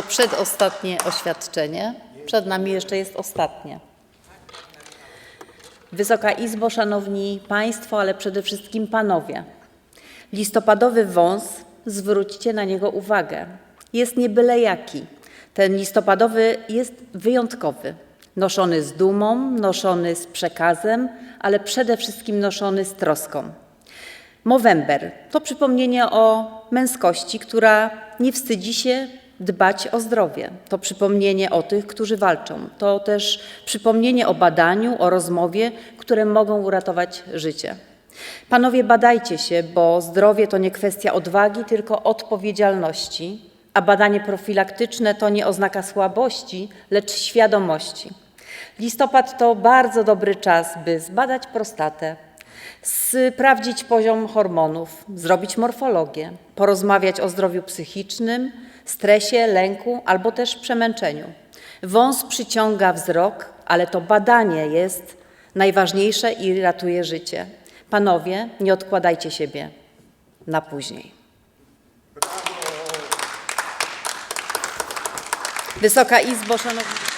było przedostatnie oświadczenie. Przed nami jeszcze jest ostatnie. Wysoka Izbo, Szanowni Państwo, ale przede wszystkim Panowie. Listopadowy wąs, zwróćcie na niego uwagę. Jest nie byle jaki. Ten listopadowy jest wyjątkowy. Noszony z dumą, noszony z przekazem, ale przede wszystkim noszony z troską. Movember to przypomnienie o męskości, która nie wstydzi się dbać o zdrowie. To przypomnienie o tych, którzy walczą. To też przypomnienie o badaniu, o rozmowie, które mogą uratować życie. Panowie, badajcie się, bo zdrowie to nie kwestia odwagi, tylko odpowiedzialności, a badanie profilaktyczne to nie oznaka słabości, lecz świadomości. Listopad to bardzo dobry czas, by zbadać prostatę, sprawdzić poziom hormonów, zrobić morfologię, porozmawiać o zdrowiu psychicznym, stresie, lęku albo też przemęczeniu. Wąs przyciąga wzrok, ale to badanie jest najważniejsze i ratuje życie. Panowie, nie odkładajcie siebie na później. Wysoka Izbo, szanowni